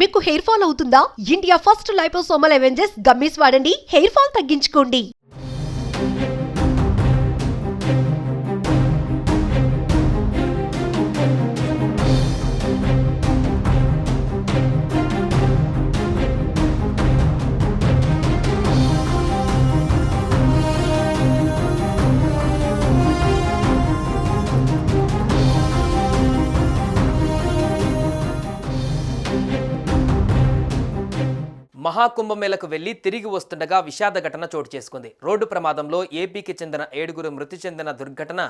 మీకు hair fall అవుతుందా? India first liposomal avenges gummies వాడండి హెయిర్ ఫాల్ తగ్గించుకోండి. మహాకుంభమేళకు వెళ్ళి తిరిగి వస్తుండగా విషాద ఘటన చోటు చేసుకుంది. రోడ్డు ప్రమాదంలో ఏపీకి చెందిన ఏడుగురు మృతి చెందిన దుర్ఘటన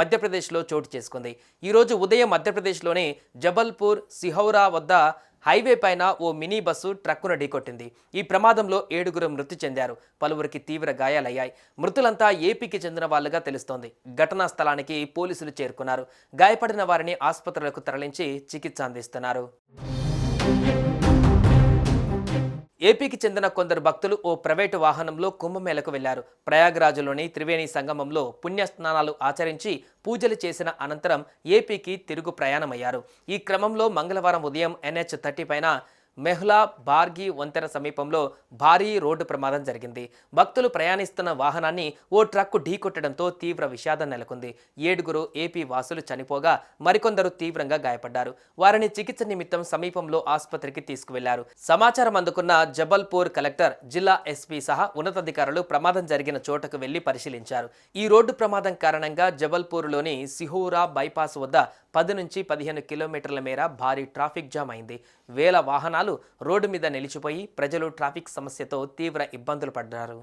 మధ్యప్రదేశ్లో చోటు చేసుకుంది. ఈరోజు ఉదయం మధ్యప్రదేశ్లోని జబల్పూర్ సిహౌరా వద్ద హైవే పైన ఓ మినీ బస్సు ట్రక్కును ఢీకొట్టింది. ఈ ప్రమాదంలో ఏడుగురు మృతి చెందారు. పలువురికి తీవ్ర గాయాలయ్యాయి. మృతులంతా ఏపీకి చెందిన వాళ్ళుగా తెలుస్తోంది. ఘటనా స్థలానికి పోలీసులు చేరుకున్నారు. గాయపడిన వారిని ఆసుపత్రులకు తరలించి చికిత్స అందిస్తున్నారు. ఏపీకి చెందిన కొందరు భక్తులు ఓ ప్రైవేటు వాహనంలో కుంభమేళకు వెళ్ళారు. ప్రయాగరాజులోని త్రివేణి సంగమంలో పుణ్యస్నానాలు ఆచరించి పూజలు చేసిన అనంతరం ఏపీకి తిరుగు ప్రయాణమయ్యారు. ఈ క్రమంలో మంగళవారం ఉదయం ఎన్హెచ్ థర్టీ పైన మెహ్లా బార్గి వంతెన సమీపంలో భారీ రోడ్డు ప్రమాదం జరిగింది. భక్తులు ప్రయాణిస్తున్న వాహనాన్ని ఓ ట్రక్కు ఢీకొట్టడంతో తీవ్ర విషాదం నెలకొంది. ఏడుగురు ఏపీ వాసులు చనిపోగా మరికొందరు తీవ్రంగా గాయపడ్డారు. వారిని చికిత్స నిమిత్తం సమీపంలో ఆసుపత్రికి తీసుకువెళ్ళారు. సమాచారం అందుకున్న జబల్పూర్ కలెక్టర్ జిల్లా ఎస్పీ సహా ఉన్నతాధికారులు ప్రమాదం జరిగిన చోటకు వెళ్ళి పరిశీలించారు. ఈ రోడ్డు ప్రమాదం కారణంగా జబల్పూర్లోని సిహూరా బైపాస్ వద్ద పది నుంచి పదిహేను కిలోమీటర్ల మేర భారీ ట్రాఫిక్ జామ్ అయింది. వేల వాహనాలు రోడ్డు మీద నిలిచిపోయి ప్రజలు ట్రాఫిక్ సమస్యతో తీవ్ర ఇబ్బందులు పడ్డారు.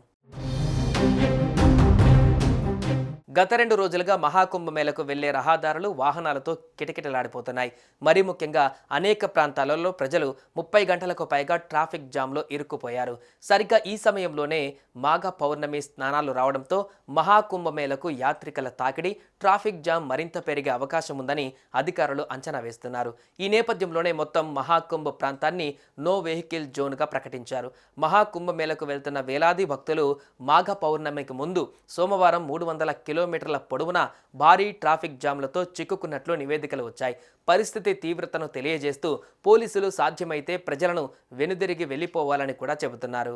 గత రెండు రోజులుగా మహాకుంభమేళకు వెళ్ళే రహదారులు వాహనాలతో కిటకిటలాడిపోతున్నాయి. మరీ ముఖ్యంగా అనేక ప్రాంతాలలో ప్రజలు ముప్పై గంటలకు పైగా ట్రాఫిక్ జామ్లో ఇరుక్కుపోయారు. సరిగ్గా ఈ సమయంలోనే మాఘ పౌర్ణమి స్నానాలు రావడంతో మహాకుంభమేళకు యాత్రికుల తాకిడి ట్రాఫిక్ జామ్ మరింత పెరిగే అవకాశం ఉందని అధికారులు అంచనా వేస్తున్నారు. ఈ నేపథ్యంలోనే మొత్తం మహాకుంభ ప్రాంతాన్ని నో వెహికల్ జోన్గా ప్రకటించారు. మహాకుంభమేళకు వెళ్తున్న వేలాది భక్తులు మాఘ పౌర్ణమికి ముందు సోమవారం మూడు వందల కిలో కిలోమీటర్ల పొడవునా భారీ ట్రాఫిక్ జామ్లతో చిక్కుకున్నట్లు నివేదికలు వచ్చాయి. పరిస్థితి తీవ్రతను తెలియజేస్తూ పోలీసులు సాధ్యమైతే ప్రజలను వెనుదిరిగి వెళ్ళిపోవాలని కూడా చెబుతున్నారు.